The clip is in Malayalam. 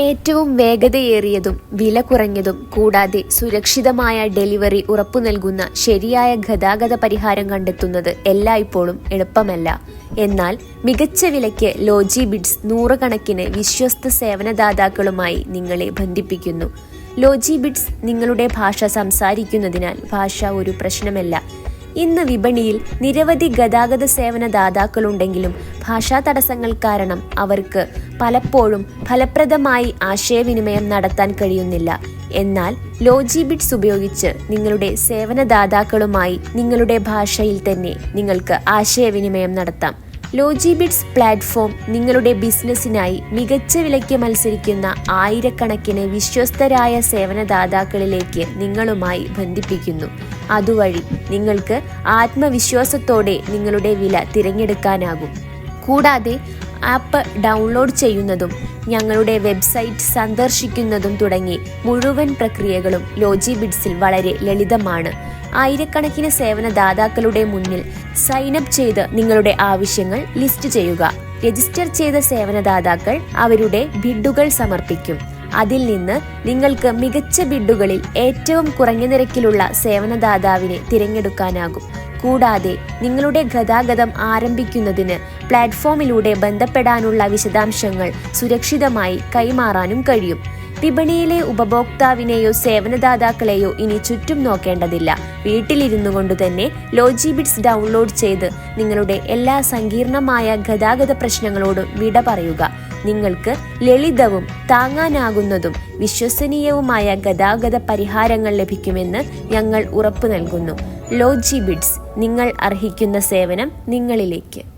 ഏറ്റവും വേഗതയേറിയതും വില കുറഞ്ഞതും കൂടാതെ സുരക്ഷിതമായ ഡെലിവറി ഉറപ്പു നൽകുന്ന ശരിയായ ഗതാഗത പരിഹാരം കണ്ടെത്തുന്നത് എല്ലായ്പ്പോഴും എളുപ്പമല്ല. എന്നാൽ മികച്ച വിലയ്ക്ക് ലോജി ബിഡ്സ് നൂറുകണക്കിന് വിശ്വസ്ത സേവനദാതാക്കളുമായി നിങ്ങളെ ബന്ധിപ്പിക്കുന്നു. ലോജി ബിഡ്സ് നിങ്ങളുടെ ഭാഷ സംസാരിക്കുന്നതിനാൽ ഭാഷ ഒരു പ്രശ്നമല്ല. ഇന്ന് വിപണിയിൽ നിരവധി ഗതാഗത സേവന ദാതാക്കളുണ്ടെങ്കിലും ഭാഷാ തടസ്സങ്ങൾ കാരണം അവർക്ക് പലപ്പോഴും ഫലപ്രദമായി ആശയവിനിമയം നടത്താൻ കഴിയുന്നില്ല. എന്നാൽ ലോജി ബിറ്റ്സ് ഉപയോഗിച്ച് നിങ്ങളുടെ സേവനദാതാക്കളുമായി നിങ്ങളുടെ ഭാഷയിൽ തന്നെ നിങ്ങൾക്ക് ആശയവിനിമയം നടത്താം. ലോജി ബിറ്റ്സ് പ്ലാറ്റ്ഫോം നിങ്ങളുടെ ബിസിനസ്സിനായി മികച്ച വിലയ്ക്ക് മത്സരിക്കുന്ന ആയിരക്കണക്കിന് വിശ്വസ്തരായ സേവനദാതാക്കളിലേക്ക് നിങ്ങളുമായി ബന്ധിപ്പിക്കുന്നു. അതുവഴി നിങ്ങൾക്ക് ആത്മവിശ്വാസത്തോടെ നിങ്ങളുടെ വില തിരഞ്ഞെടുക്കാനാകും. കൂടാതെ ആപ്പ് ഡൗൺലോഡ് ചെയ്യുന്നതും ഞങ്ങളുടെ വെബ്സൈറ്റ് സന്ദർശിക്കുന്നതും തുടങ്ങി മുഴുവൻ പ്രക്രിയകളും ലോജി ബിഡ്സിൽ വളരെ ലളിതമാണ്. ആയിരക്കണക്കിന് സേവനദാതാക്കളുടെ മുന്നിൽ സൈനപ്പ് ചെയ്ത് നിങ്ങളുടെ ആവശ്യങ്ങൾ ലിസ്റ്റ് ചെയ്യുക. രജിസ്റ്റർ ചെയ്ത സേവനദാതാക്കൾ അവരുടെ ബിഡുകൾ സമർപ്പിക്കും. അതിൽ നിന്ന് നിങ്ങൾക്ക് മികച്ച ബിഡുകളിൽ ഏറ്റവും കുറഞ്ഞ നിരക്കിലുള്ള സേവനദാതാവിനെ തിരഞ്ഞെടുക്കാനാകും. കൂടാതെ നിങ്ങളുടെ ഗതാഗതം ആരംഭിക്കുന്നതിന് പ്ലാറ്റ്ഫോമിലൂടെ ബന്ധപ്പെടാനുള്ള വിശദാംശങ്ങൾ സുരക്ഷിതമായി കൈമാറാനും കഴിയും. വിപണിയിലെ ഉപഭോക്താവിനെയോ സേവനദാതാക്കളെയോ ഇനി ചുറ്റും നോക്കേണ്ടതില്ല. വീട്ടിലിരുന്നു കൊണ്ട് തന്നെ ലോജിബിറ്റ്സ് ഡൗൺലോഡ് ചെയ്ത് നിങ്ങളുടെ എല്ലാ സങ്കീർണമായ ഗതാഗത പ്രശ്നങ്ങളോടും വിട പറയുക. നിങ്ങൾക്ക് ലളിതവും താങ്ങാനാകുന്നതും വിശ്വസനീയവുമായ ഗതാഗത പരിഹാരങ്ങൾ ലഭിക്കുമെന്ന് ഞങ്ങൾ ഉറപ്പു നൽകുന്നു. ലോജി ബിഡ്സ് നിങ്ങൾ അർഹിക്കുന്ന സേവനം നിങ്ങളിലേക്ക്.